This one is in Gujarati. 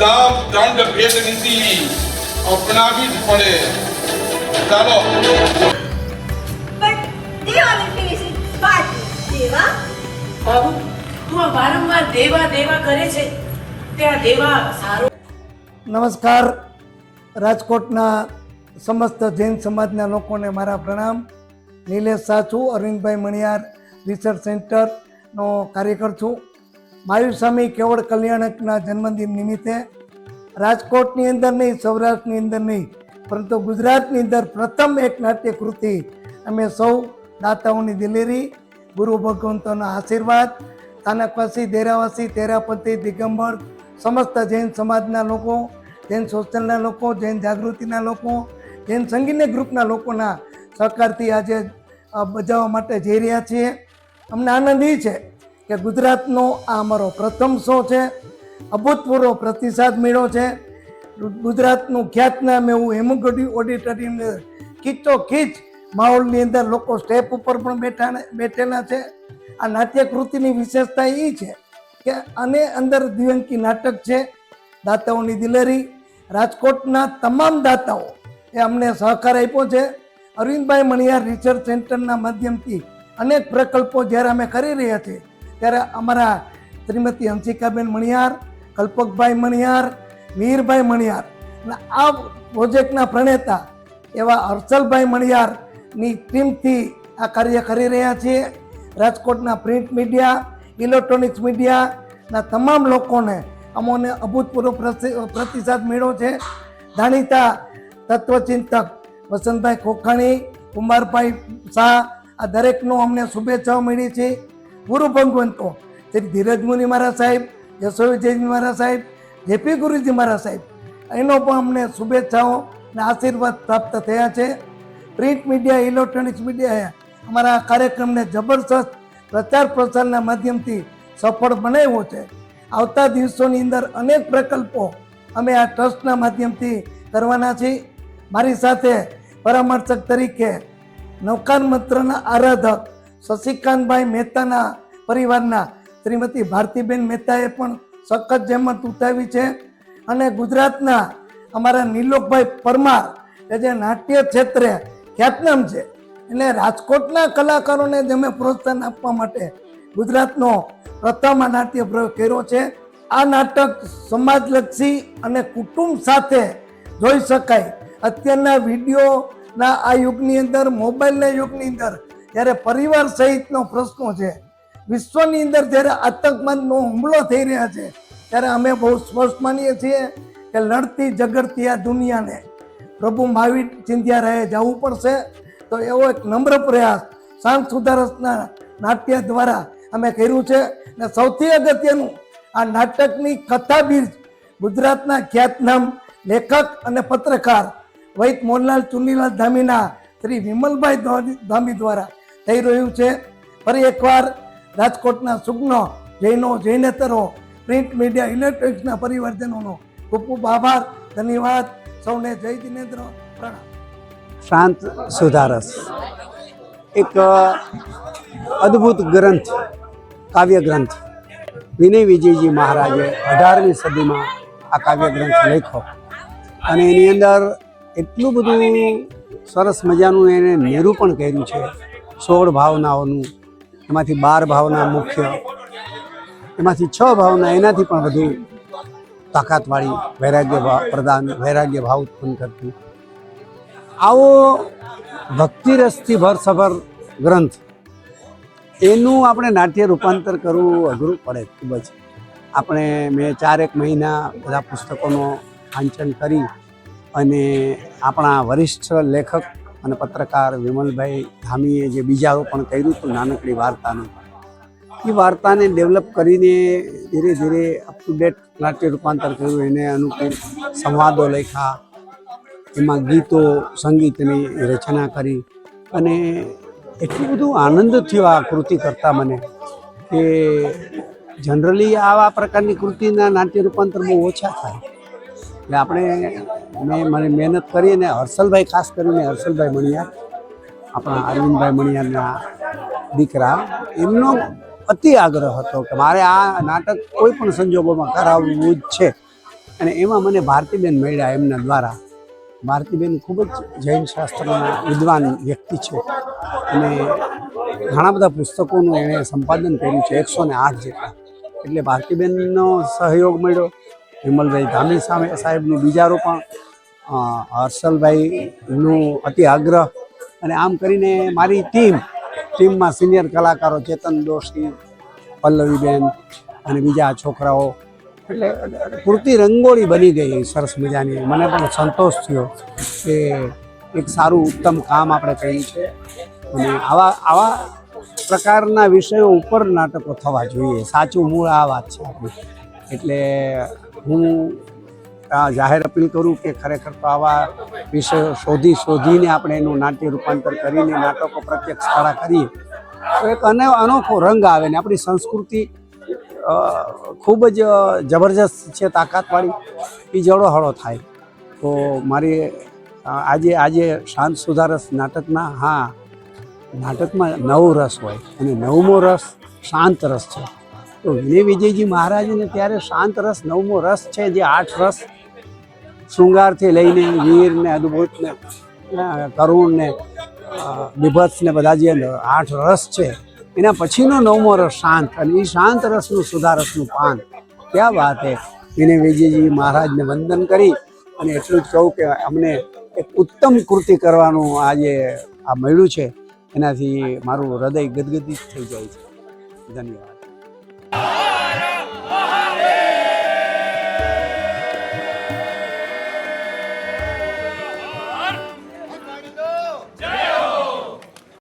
દંડ ભેદ નીતિ અપનાવી જ પડે. ચાલો. But they only finish it badly. Deva? Babu તું આ વારંવાર દેવા દેવા કરે છે. ત્યાં દેવા સારો નમસ્કાર. રાજકોટના સમસ્ત જૈન સમાજના લોકોને મારા પ્રણામ. નિલેશ શાહ છું અરવિંદભાઈ મણિયાર રિસર્ચ સેન્ટરનો કાર્યકર છું. મહાવીર સ્વામી કેવળ કલ્યાણકના જન્મદિન નિમિત્તે રાજકોટની અંદર નહીં, સૌરાષ્ટ્રની અંદર નહીં, પરંતુ ગુજરાતની અંદર પ્રથમ એક નાટ્ય કૃતિ અમે સૌ દાતાઓની દિલેરી, ગુરુ ભગવંતોના આશીર્વાદ તાનકવાસી દેરાવાસી તેરાપતિ દિગંબર, સમસ્ત જૈન સમાજના લોકો, જૈન સોશિયલના લોકો, જૈન જાગૃતિના લોકો, જૈન સંગીત ગ્રુપના લોકોના સહકારથી આજે બજાવવા માટે જઈ રહ્યા છીએ. અમને આનંદ એ છે કે ગુજરાતનો આ અમારો પ્રથમ શો છે, અભૂતપૂર્વ પ્રતિસાદ મેળો છે. ગુજરાતનું ખ્યાતનામ એવું હેમુગઢી ઓડિટોરિયમની ખીચો ખીચ માહોલની અંદર લોકો સ્ટેપ ઉપર પણ બેઠા બેઠેલા છે. આ નાટ્યકૃતિની વિશેષતા એ છે કે આને અંદર દ્વિઅંકી નાટક છે, દાતાઓની દિલેરી. રાજકોટના તમામ દાતાઓ એ અમને સહકાર આપ્યો છે. અરવિંદભાઈ મણિયાર રિસર્ચ સેન્ટરના માધ્યમથી અનેક પ્રકલ્પો જ્યારે અમે કરી રહ્યા છીએ ત્યારે અમારા શ્રીમતી હંસિકાબેન મણિયાર, કલ્પકભાઈ મણિયાર વીરભાઈ મણિયાર અને આ પ્રોજેક્ટના પ્રણેતા એવા હર્ષલભાઈ મણિયારની ટીમથી આ કાર્ય કરી રહ્યા છીએ. રાજકોટના પ્રિન્ટ મીડિયા, ઇલેક્ટ્રોનિક્સ મીડિયાના તમામ લોકોને અમોને અભૂતપૂર્વ પ્રતિ- પ્રતિસાદ મેળવ્યો છે. જાણીતા તત્વચિંતક વસંતભાઈ ખોખાણી કુમારભાઈ શાહ, આ દરેકનો અમને શુભેચ્છાઓ મળી છે. ગુરુ ભગવંતો તેથી ધીરજ મુનિ મહારાજ સાહેબ યશોજી મહારાજ સાહેબ, જેપી ગુરુજી મહારાજ સાહેબ, એનો પણ અમને શુભેચ્છાઓ અને આશીર્વાદ પ્રાપ્ત થયા છે. પ્રિન્ટ મીડિયા, ઇલેક્ટ્રોનિક્સ મીડિયાએ અમારા આ કાર્યક્રમને જબરદસ્ત પ્રચાર પ્રસારના માધ્યમથી સફળ બનાવ્યો છે. આવતા દિવસોની અંદર અનેક પ્રકલ્પો અમે આ ટ્રસ્ટના માધ્યમથી કરવાના છીએ. મારી સાથે પરામર્શક તરીકે નૌકાન મંત્રના આરાધક શશિકાંતભાઈ મહેતાના પરિવારના શ્રીમતી ભારતીબેન મહેતાએ પણ સખત જહેમત ઉઠાવી છે. અને ગુજરાતના અમારા નીલોકભાઈ પરમાર કે જે નાટ્ય ક્ષેત્રે ખ્યાતનામ છે એટલે રાજકોટના કલાકારોને જ પ્રોત્સાહન આપવા માટે ગુજરાતનો પ્રથમ નાટ્ય પ્રયોગ કર્યો છે. આ નાટક સમાજલક્ષી અને કુટુંબ સાથે જોઈ શકાય. અત્યારના વિડીયોના આ યુગની અંદર, મોબાઈલના યુગની અંદર જ્યારે પરિવાર સહિતનો પ્રશ્નો છે. વિશ્વની અંદર જ્યારે આતંકવાદનો હુમલો થઈ રહ્યા છે, ત્યારે અમે બહુ સ્પષ્ટ માનીએ છીએ કે લડતી ઝઘડતી આ દુનિયાને પ્રભુ મહાવીર ચિંધ્યારાએ જવું પડશે. તો એવો એક નમ્ર પ્રયાસ શાંત સુધારસના નાટ્ય દ્વારા અમે કર્યું છે અને સૌથી અગત્યનું આ નાટકની કથાબીર ગુજરાતના ખ્યાતનામ લેખક અને પત્રકાર વૈદ મોહનલાલ ચુનીલાલ ધામીના શ્રી વિમલભાઈ ધામી દ્વારા થઈ રહ્યું છે. ફરી એકવાર રાજકોટના સુગ્નો જૈનો જૈનેતરો, પ્રિન્ટ મીડિયા ઇલેક્ટ્રોનિક્સના પરિવર્તનોનો ખૂબ ખૂબ આભાર. ધન્યવાદ. સૌને જય દિનેન્દ્ર પ્રણામ. શાંત સુધારસ. એક અદ્ભુત ગ્રંથ, કાવ્ય ગ્રંથ. વિનય વિજયજી મહારાજે અઢારમી સદીમાં આ કાવ્ય ગ્રંથ લખ્યો. અને એની અંદર એટલું બધું સરસ મજાનું એને નિરૂપણ કર્યું છે. સોળ ભાવનાઓનું, એમાંથી બાર ભાવના મુખ્ય, એમાંથી છ ભાવના એનાથી પણ વધુ તાકાતવાળી વૈરાગ્ય ભાવ પ્રદાન, વૈરાગ્ય ભાવ ઉત્પન્ન કરતી. આવો ભક્તિરસથી ભરસભર ગ્રંથ, એનું આપણે નાટ્ય રૂપાંતર કરવું અઘરું પડે ખૂબ જ. આપણે મેં ચારેક મહિના બધા પુસ્તકોનો વાંચન કરી અને આપણા વરિષ્ઠ લેખક અને પત્રકાર વિમલભાઈ ધામીએ જે બીજારોપણ કર્યું હતું, નાનકડી વાર્તાનું. એ વાર્તાને ડેવલપ કરીને ધીરે ધીરે અપ ટુ ડેટ નાટ્ય રૂપાંતર કર્યું. એને અનુકૂળ સંવાદો લખ્યા. એમાં ગીતો, સંગીતની રચના કરી. અને એટલું બધું આનંદ થયો આ કૃતિ કરતાં મને કે જનરલી આવા પ્રકારની કૃતિના નાટ્ય રૂપાંતર બહુ ઓછા થાય. એટલે આપણે મેં મને મહેનત કરીને હર્ષલભાઈ, ખાસ કરીને હર્ષલભાઈ મણિયાર, આપણા અરવિંદભાઈ મણિયારના દીકરા, એમનો અતિ આગ્રહ હતો કે મારે આ નાટક કોઈ પણ સંજોગોમાં કરાવવું જ છે. અને એમાં મને ભારતીબેન મળ્યા એમના દ્વારા. ભારતીબેન ખૂબ જ જૈન શાસ્ત્રના વિદ્વાન વ્યક્તિ છે. અને ઘણા બધા પુસ્તકોનું એણે સંપાદન કર્યું છે, એકસો ને આઠ જેટલા. એટલે ભારતીબેનનો સહયોગ મળ્યો. વિમલભાઈ ધામી સામે સાહેબનું બીજારો પણ હર્ષલભાઈનું અતિ આગ્રહ. અને આમ કરીને મારી ટીમ, ટીમમાં સિનિયર કલાકારો ચેતન દોશી, પલ્લવીબેન અને બીજા છોકરાઓ. એટલે પૂરતી રંગોળી બની ગઈ સરસ મજાની. મને પણ સંતોષ થયો કે એક સારું ઉત્તમ કામ આપણે કર્યું છે. અને આવા આવા પ્રકારના વિષયો ઉપર નાટકો થવા જોઈએ. સાચું મૂળ આ વાત છે આપણી. એટલે હું આ જાહેર અપીલ કરું કે ખરેખર તો આવા વિષયો શોધી શોધીને આપણે એનું નાટ્ય રૂપાંતર કરીને નાટકો પ્રત્યક્ષ કળા કરીએ, તો એક અને અનોખો રંગ આવે ને આપણી સંસ્કૃતિ ખૂબ જ જબરજસ્ત છે તાકાતવાળી એ જળોહળો થાય. તો મારી આજે આજે શાંત સુધારસ નાટકના, હા, નાટકમાં નવ રસ હોય અને નવમો રસ શાંત રસ છે. તો વિનય વિજયજી મહારાજને ત્યારે શાંત રસ, નવમો રસ છે, જે આઠ રસ શૃંગારથી લઈને વીરને, અદ્ભુતને કરુણને ને બધા જે આઠ રસ છે, એના પછીનો નવમો રસ શાંત અને એ શાંત રસનું સુધારસનું પાન. ક્યાં વાત હે? વિનય વિજયજી મહારાજને વંદન કરી અને એટલું જ કહું કે અમને એક ઉત્તમ કૃતિ કરવાનું આજે આ મળ્યું છે. એનાથી મારું હૃદય ગદગદિત થઈ જાય છે. ધન્યવાદ.